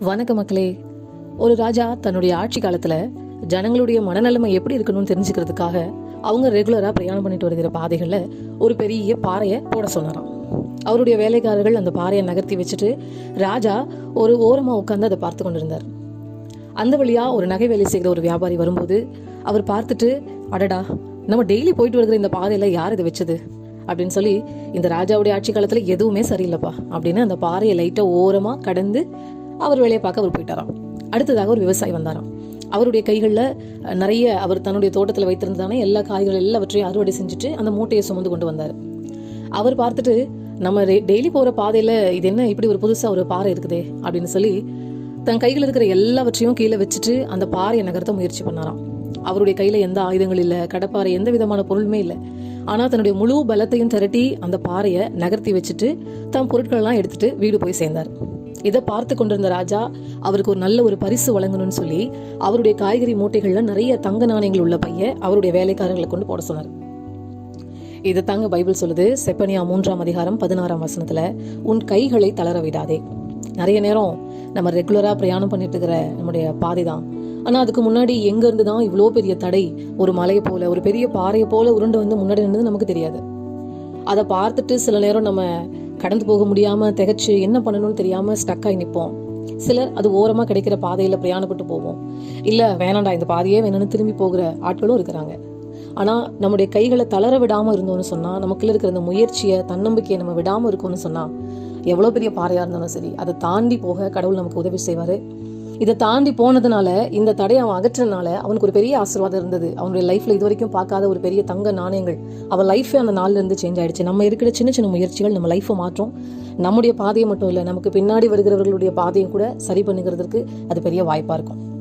வணக்க மக்களே ஒரு ராஜா தன்னுடைய ஆட்சி காலத்துல ஜனங்களுடைய மனநிலைமை எப்படி இருக்கணும்னு தெரிஞ்சுக்கிறதுக்காக அவங்க ரெகுலரா பிரயாணம் பண்ணிட்டு வருகிற பாதைகள்ல ஒரு பெரிய பாறையை போட சொன்னாராம். அவருடைய வேலைக்காரர்கள் அந்த பாறையை நகர்த்தி வச்சுட்டு ராஜா ஒரு ஓரமா உட்கார்ந்து அதை பார்த்து கொண்டிருந்தார். அந்த வழியா ஒரு நகை வேலை செய்கிற ஒரு வியாபாரி வரும்போது அவர் பார்த்துட்டு அடடா நம்ம டெய்லி போயிட்டு வருகிற இந்த பாதையில யார் இதை வச்சது? அப்படின்னு சொல்லி இந்த ராஜாவுடைய ஆட்சி காலத்துல எதுவுமே சரியில்லைப்பா அப்படின்னு அந்த பாறையை லைட்டா ஓரமா கடந்து அவர் வேலையை பார்க்க அவர் போயிட்டாராம். அடுத்ததாக ஒரு விவசாயி வந்தாராம். அவருடைய கைகளில் நிறைய அவர் தன்னுடைய தோட்டத்தில் வைத்திருந்ததான எல்லா காய்கள் எல்லாவற்றையும் அறுவடை செஞ்சுட்டு அந்த மூட்டையை சுமந்து கொண்டு வந்தார். அவர் பார்த்துட்டு நம்ம டெய்லி போகிற பாதையில் இது என்ன இப்படி ஒரு புதுசாக ஒரு பாறை இருக்குதே? அப்படின்னு சொல்லி தன் கையில் இருக்கிற எல்லாவற்றையும் கீழே வச்சுட்டு அந்த பாறையை நகர்த்த முயற்சி பண்ணாராம். அவருடைய கையில் எந்த ஆயுதங்கள் இல்லை கடப்பாறை எந்த விதமான பொருளுமே இல்லை. ஆனால் தன்னுடைய முழு பலத்தையும் திரட்டி அந்த பாறையை நகர்த்தி வச்சுட்டு தன் பொருட்களெல்லாம் எடுத்துட்டு வீடு போய் சேர்ந்தார். இதை பார்த்து கொண்டிருந்த ராஜா அவருக்கு ஒரு நல்ல ஒரு பரிசு வழங்கணும்னு சொல்லி அவருடைய காய்கறி மூட்டைகள்ல நிறைய தங்க நாணயங்கள் உள்ள பைய அவருடைய வேலைக்காரர்களை கொண்டு போட சொன்னார். இது தாங்க பைபிள் சொல்லுது செப்பனியா மூன்றாம் அதிகாரம் பதினாறாம் வசனத்துல உன் கைகளை தளர விடாதே. நிறைய நேரம் நம்ம ரெகுலரா பிரயாணம் பண்ணிட்டு இருக்கிற நம்முடைய பாதை தான் ஆனா அதுக்கு முன்னாடி எங்க இருந்து தான் இவ்வளோ பெரிய தடை ஒரு மலையை போல ஒரு பெரிய பாறையை போல உருண்டு வந்து முன்னாடி நின்று நமக்கு தெரியாது. அதை பார்த்துட்டு சில நேரம் நம்ம கடந்து போக முடியாமல் திகைச்சு என்ன பண்ணணும்னு தெரியாமல் ஸ்டக் ஆகி நிற்போம் சிலர் அது ஓரமாக கிடைக்கிற பாதையில் பிரயாணப்பட்டு போவோம். இல்லை வேணாண்டா இந்த பாதையே வேணும்னு திரும்பி போகிற ஆட்களும் இருக்கிறாங்க. ஆனால் நம்முடைய கைகளை தளர விடாமல் இருந்தோம்னு சொன்னால் நமக்குள்ள இருக்கிற இந்த முயற்சியை தன்னம்பிக்கையை நம்ம விடாமல் இருக்கோம்னு சொன்னால் எவ்வளோ பெரிய பாறையாக இருந்தாலும் சரி அதை தாண்டி போக கடவுள் நமக்கு உதவி செய்வார். இதை தாண்டி போனதுனால இந்த தடையை அவன் அகற்றனால அவனுக்கு ஒரு பெரிய ஆசீர்வாதம் இருந்தது. அவனுடைய லைஃப்ல இது வரைக்கும் பார்க்காத ஒரு பெரிய தங்க நாணயங்கள் அவன் லைஃபே அந்த நாள்ல இருந்து சேஞ்ச் ஆயிடுச்சு. நம்ம இருக்கிற சின்ன சின்ன முயற்சிகள் நம்ம லைஃப்பை மாற்றும். நம்முடைய பாதையை மட்டும் இல்லை நமக்கு பின்னாடி வருகிறவர்களுடைய பாதையும் கூட சரி பண்ணுகிறதுக்கு அது பெரிய வாய்ப்பா இருக்கும்.